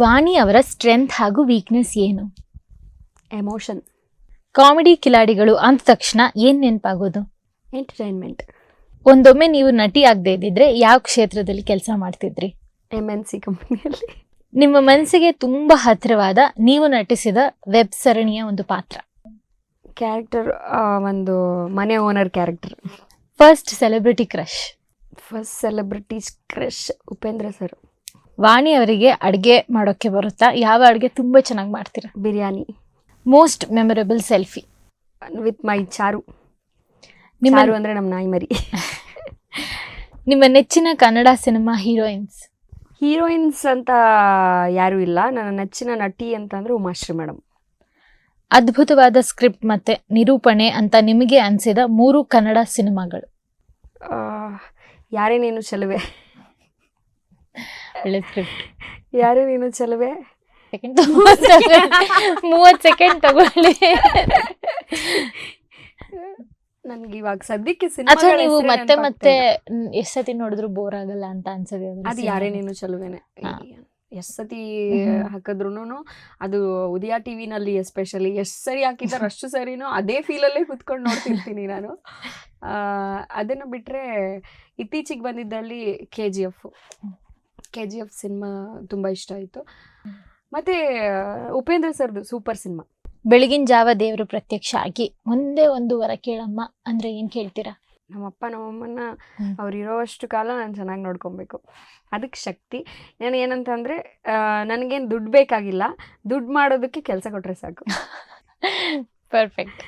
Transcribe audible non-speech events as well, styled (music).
ವಾಣಿ ಅವರ ಸ್ಟ್ರೆಂತ್ ಹಾಗೂ ವೀಕ್ನೆಸ್ ಏನು? ಎಮೋಷನ್ ಕಾಮಿಡಿ ಕಿಲಾಡಿಗಳು ಅಂದ ತಕ್ಷಣ ಏನ್ ನೆನಪಾಗೋದು? ಎಂಟರ್ಟೈನ್ಮೆಂಟ್ ಒಂದೊಮ್ಮೆ ನೀವು ನಟಿ ಆಗದೆ ಇದ್ದಿದ್ರೆ ಯಾವ ಕ್ಷೇತ್ರದಲ್ಲಿ ಕೆಲಸ ಮಾಡ್ತಿದ್ರಿ? ಎಂ ಎನ್ ಸಿ ಕಂಪನಿಯಲ್ಲಿ ನಿಮ್ಮ ಮನಸ್ಸಿಗೆ ತುಂಬಾ ಹತ್ತಿರವಾದ ನೀವು ನಟಿಸಿದ ವೆಬ್ ಸರಣಿಯ ಒಂದು ಪಾತ್ರ. ಕ್ಯಾರೆಕ್ಟರ್ ಒಂದು ಮನೆ owner character first celebrity crush first celebrities crush Upendra sir. Vani ಅವರಿಗೆ ಅಡುಗೆ ಮಾಡೋಕ್ಕೆ ಬರುತ್ತಾ? ಯಾವ ಅಡುಗೆ ತುಂಬ ಚೆನ್ನಾಗಿ ಮಾಡ್ತೀರಾ? Biryani. Most memorable selfie with my Charu. ನಿಮ್ಮ ಚಾರು ಅಂದ್ರೆ ನಮ್ಮ ನಾಯಿ ಮರಿ. (laughs) ನಿಮ್ಮ ನೆಚ್ಚಿನ ಕನ್ನಡ ಸಿನಿಮಾ ಹೀರೋಯಿನ್ಸ್? ಹೀರೋಯಿನ್ಸ್ ಅಂತ ಯಾರೂ ಇಲ್ಲ. ನನ್ನ ನೆಚ್ಚಿನ ನಟಿ ಅಂತಂದ್ರೆ ಉಮಾಶ್ರೀ ಮೇಡಮ್. ಅದ್ಭುತವಾದ ಸ್ಕ್ರಿಪ್ಟ್ ಮತ್ತೆ ನಿರೂಪಣೆ ಅಂತ ನಿಮಗೆ ಅನಿಸಿದ ಮೂರು ಕನ್ನಡ ಸಿನಿಮಾಗಳು. ಯಾರೇನೇನು ಚೆಲುವೆ? ಒಳ್ಳೆ ಸ್ಕ್ರಿಪ್ಟ್ ಯಾರೇ ನೀನು ಚಲುವೆ? ಸೆಕೆಂಡ್ ಮೂವತ್ತು ಸೆಕೆಂಡ್ ತಗೊಳ್ಳಿ. ನನ್ಗೆ ಇವಾಗ ಸದ್ಯಕ್ಕೆ ಅಥವಾ ಸಿನಿಮಾ ನೀವು ಮತ್ತೆ ಮತ್ತೆ ಎಷ್ಟ್ ಸತಿ ನೋಡಿದ್ರು ಬೋರ್ ಆಗಲ್ಲ ಅಂತ ಅನ್ಸದೆ ಅದು ಯಾರೇ ನೀನು ಚಲುವೇನೆ. ಎಷ್ಟ್ ಸತಿ. ಹಾಕಿದ್ರು ಅದು ಉದಯ ಟಿವಿನಲ್ಲಿ ಎಸ್ಪೆಷಲಿ ಎಷ್ಟು ಸರಿ ಹಾಕಿದ್ರೆ ಅಷ್ಟು ಸರಿನೂ ಅದೇ ಫೀಲಲ್ಲೇ ಕುತ್ಕೊಂಡು ನೋಡ್ತಿರ್ತೀನಿ ನಾನು. ಆ, ಅದನ್ನ ಬಿಟ್ರೆ ಇತ್ತೀಚೆಗೆ ಬಂದಿದ್ದಲ್ಲಿ K G F K G F cinema ತುಂಬ ಇಷ್ಟ ಆಯಿತು. ಮತ್ತೆ ಉಪೇಂದ್ರ ಸರ್ದು ಸೂಪರ್ ಸಿನಿಮಾ ಬೆಳಗಿನ ಜಾವ ದೇವರು ಪ್ರತ್ಯಕ್ಷ ಆಗಿ ಒಂದೇ ಒಂದು ವರ ಕೇಳಮ್ಮ ಅಂದ್ರೆ ಏನ್ ಕೇಳ್ತೀರಾ? ನಮ್ಮಪ್ಪ ನಮ್ಮಮ್ಮನ. ಅವ್ರು ಇರೋವಷ್ಟು ಕಾಲ ನಾನು ಚೆನ್ನಾಗಿ ನೋಡ್ಕೊಬೇಕು. ಅದಕ್ಕೆ ಶಕ್ತಿ. ನಾನು ಏನಂತಂದರೆ ನನಗೇನು ದುಡ್ಡು ಬೇಕಾಗಿಲ್ಲ. ದುಡ್ಡು ಮಾಡೋದಕ್ಕೆ ಕೆಲಸ ಕೊಟ್ಟರೆ ಸಾಕು. (laughs) ಪರ್ಫೆಕ್ಟ್